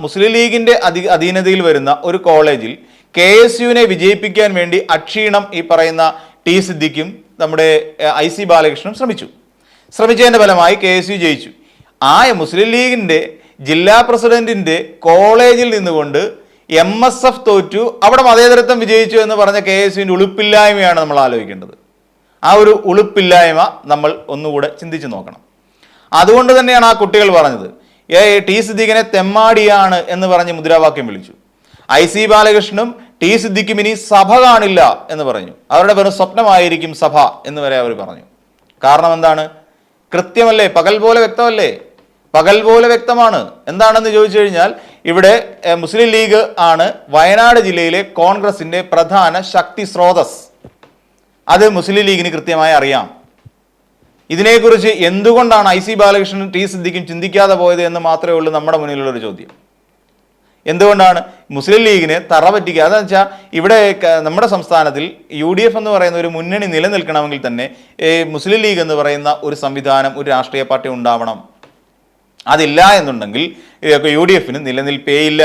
മുസ്ലിം ലീഗിന്റെ അധി അധീനതയിൽ വരുന്ന ഒരു കോളേജിൽ കെ എസ് യുവിനെ വിജയിപ്പിക്കാൻ വേണ്ടി അക്ഷീണം ഈ പറയുന്ന ടി സിദ്ദിഖും നമ്മുടെ ഐ സി ബാലകൃഷ്ണനും ശ്രമിച്ചു. ശ്രമിച്ചതിന്റെ ഫലമായി കെ എസ് യു ജയിച്ചു. ആ മുസ്ലിം ലീഗിന്റെ ജില്ലാ പ്രസിഡന്റിന്റെ കോളേജിൽ നിന്നുകൊണ്ട് എം എസ് എഫ് തോറ്റു അവിടെ മതേതരത്വം വിജയിച്ചു എന്ന് പറഞ്ഞ കെ എസ് യുവിന്റെ ഉളുപ്പില്ലായ്മയാണ് നമ്മൾ ആലോചിക്കേണ്ടത്. ആ ഒരു ഉളുപ്പില്ലായ്മ നമ്മൾ ഒന്നുകൂടെ ചിന്തിച്ചു നോക്കണം. അതുകൊണ്ട് തന്നെയാണ് ആ കുട്ടികൾ പറഞ്ഞത്. ഏ ടി സിദ്ദീഖിനെ തെമ്മാടിയാണ് എന്ന് പറഞ്ഞ് മുദ്രാവാക്യം വിളിച്ചു. ഐ സി ബാലകൃഷ്ണനും ടി സിദ്ദിഖും ഇനി സഭ കാണില്ല എന്ന് പറഞ്ഞു. അവരുടെ വെറും സ്വപ്നമായിരിക്കും സഭ എന്ന് വരെ അവർ പറഞ്ഞു. കാരണം എന്താണ്? കൃത്യമല്ലേ? പകൽ പോലെ വ്യക്തമല്ലേ? പകൽ പോലെ വ്യക്തമാണ്. എന്താണെന്ന് ചോദിച്ചു കഴിഞ്ഞാൽ ഇവിടെ മുസ്ലിം ലീഗ് ആണ് വയനാട് ജില്ലയിലെ കോൺഗ്രസിന്റെ പ്രധാന ശക്തി സ്രോതസ്. അത് മുസ്ലിം ലീഗിന് കൃത്യമായി അറിയാം. ഇതിനെക്കുറിച്ച് എന്തുകൊണ്ടാണ് ഐ സി ബാലകൃഷ്ണൻ ടി സിദ്ദിഖും ചിന്തിക്കാതെ പോയത് എന്ന് മാത്രമേ ഉള്ളൂ നമ്മുടെ മുന്നിലുള്ള ഒരു ചോദ്യം. എന്തുകൊണ്ടാണ് മുസ്ലിം ലീഗിന് തറ പറ്റിക്കുക അതെന്ന് വെച്ചാൽ ഇവിടെ നമ്മുടെ സംസ്ഥാനത്തിൽ യു ഡി എഫ് എന്ന് പറയുന്ന ഒരു മുന്നണി നിലനിൽക്കണമെങ്കിൽ തന്നെ മുസ്ലിം ലീഗ് എന്ന് പറയുന്ന ഒരു സംവിധാനം ഒരു രാഷ്ട്രീയ പാർട്ടി ഉണ്ടാവണം. അതില്ല എന്നുണ്ടെങ്കിൽ യു ഡി എഫിന് നിലനിൽപ്പേയില്ല